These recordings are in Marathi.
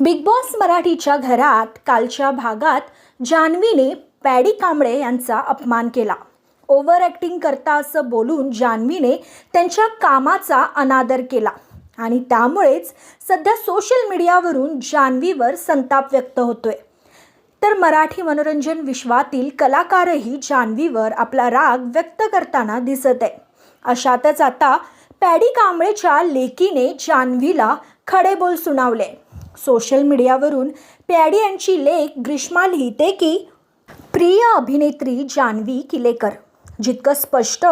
बिग बॉस मराठीच्या घरात कालच्या भागात जान्हवीने पॅडी कांबळे यांचा अपमान केला. ओव्हर ॲक्टिंग करता असं बोलून जान्हवीने त्यांच्या कामाचा अनादर केला आणि त्यामुळेच सध्या सोशल मीडियावरून जान्हवीवर संताप व्यक्त होतोय. तर मराठी मनोरंजन विश्वातील कलाकारही जान्हवीवर आपला राग व्यक्त करताना दिसत आहे. अशातच आता पॅडी कांबळेच्या लेकीने जान्हवीला खडे बोल सुनावले. सोशल मीडियावरून पॅडी यांची लेख ग्रीष्मा लिहिते की प्रिय अभिनेत्री जान्हवी किलेकर जितकं स्पष्ट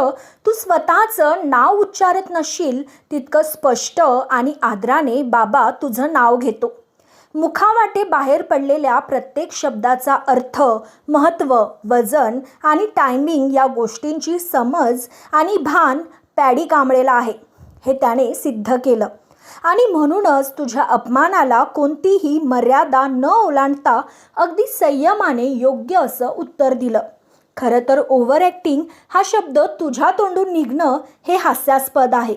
तू स्वतःचं नाव उच्चारत नसशील तितकं स्पष्ट आणि आदराने बाबा तुझं नाव घेतो. मुखावाटे बाहेर पडलेल्या प्रत्येक शब्दाचा अर्थ महत्त्व वजन आणि टायमिंग या गोष्टींची समज आणि भान पॅडी कांबळेला आहे. हे त्याने सिद्ध केलं. आणि म्हणूनच तुझ्या अपमानाला कोणतीही मर्यादा न ओलांडता अगदी संयमाने योग्य असं उत्तर दिलं. खरं तर ओव्हर ॲक्टिंग हा शब्द तुझ्या तोंडून निघणं हे हास्यास्पद आहे.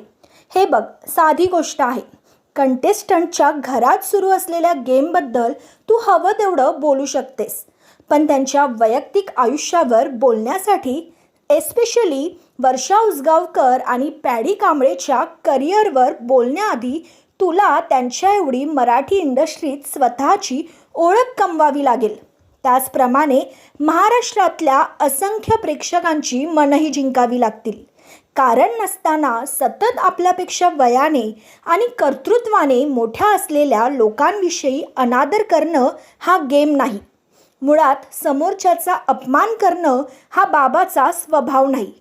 हे बघ साधी गोष्ट आहे. कंटेस्टंटच्या घरात सुरू असलेल्या गेमबद्दल तू हवं तेवढं बोलू शकतेस. पण त्यांच्या वैयक्तिक आयुष्यावर बोलण्यासाठी एस्पेशली वर्षा उसगावकर आणि पॅडी कांबळेच्या करिअरवर बोलण्याआधी तुला त्यांच्या एवढी मराठी इंडस्ट्रीत स्वतःची ओळख कमवावी लागेल. त्याचप्रमाणे महाराष्ट्रातल्या असंख्य प्रेक्षकांची मनही जिंकावी लागतील. कारण नसताना सतत आपल्यापेक्षा वयाने आणि कर्तृत्वाने मोठ्या असलेल्या लोकांविषयी अनादर करणं हा गेम नाही. मुळात समोरच्याचा अपमान करणं हा बाबाचा स्वभाव नाही.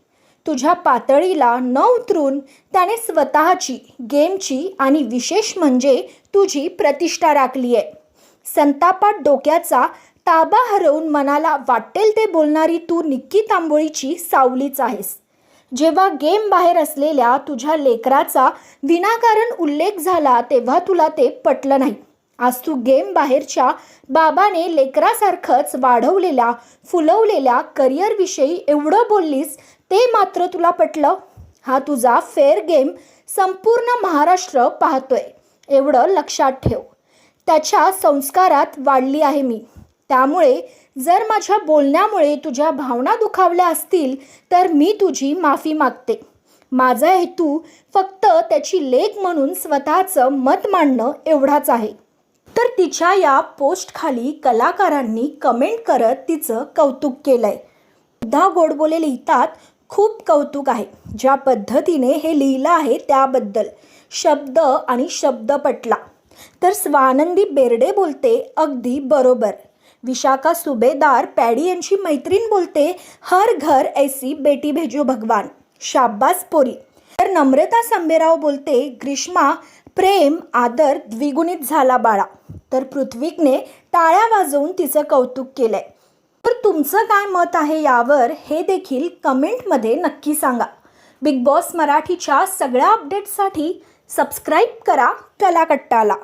तुझ्या पातळीला न उतरून त्याने स्वतःची गेमची आणि विशेष म्हणजे तुझी प्रतिष्ठा राखली आहे. संतापात डोक्याचा ताबा हरवून मनाला वाटेल ते बोलणारी तू निक्की तांबोळीची सावलीच आहेस. जेव्हा गेम बाहेर असलेल्या तुझ्या लेकराचा विनाकारण उल्लेख झाला तेव्हा तुला ते पटलं नाही. आज तू गेम बाहेरच्या बाबाने लेकरासारखंच वाढवलेल्या फुलवलेल्या करिअरविषयी एवढं बोललीस ते मात्र तुला पटलं? हा तुझा फेअर गेम संपूर्ण महाराष्ट्र पाहतोय. एवढं लक्षात ठेव. त्याच्या संस्कारात वाढली आहे मी. त्यामुळे जर माझ्या बोलण्यामुळे तुझ्या भावना दुखावल्या असतील तर मी तुझी माफी मागते. माझा हेतू फक्त त्याची लेख म्हणून स्वतःचं मत मांडणं एवढाच आहे. तर तिच्या या पोस्टखाली कलाकारांनी कमेंट करत तिचं कौतुक केलंय. सुद्धा गोडबोले लिहितात खूप कौतुक आहे. ज्या पद्धतीने हे लिहिलं आहे त्याबद्दल शब्द आणि शब्द पटला. तर स्वानंदी बेर्डे बोलते अगदी बरोबर. विशाखा सुभेदार पॅडी यांची मैत्रीण बोलते हर घर ऐसी बेटी भेजो भगवान. शाब्बास पोरी. तर नम्रता संबेराव बोलते ग्रीष्मा प्रेम आदर द्विगुणित झाला बाळा. तर पृथ्वीकने टाळ्या वाजवून तिचं कौतुक केलंय. तर तुमचं काय मत आहे यावर हे देखील कमेंटमध्ये नक्की सांगा. बिग बॉस मराठीच्या सगळ्या अपडेट्ससाठी सबस्क्राईब करा कलाकट्टाला.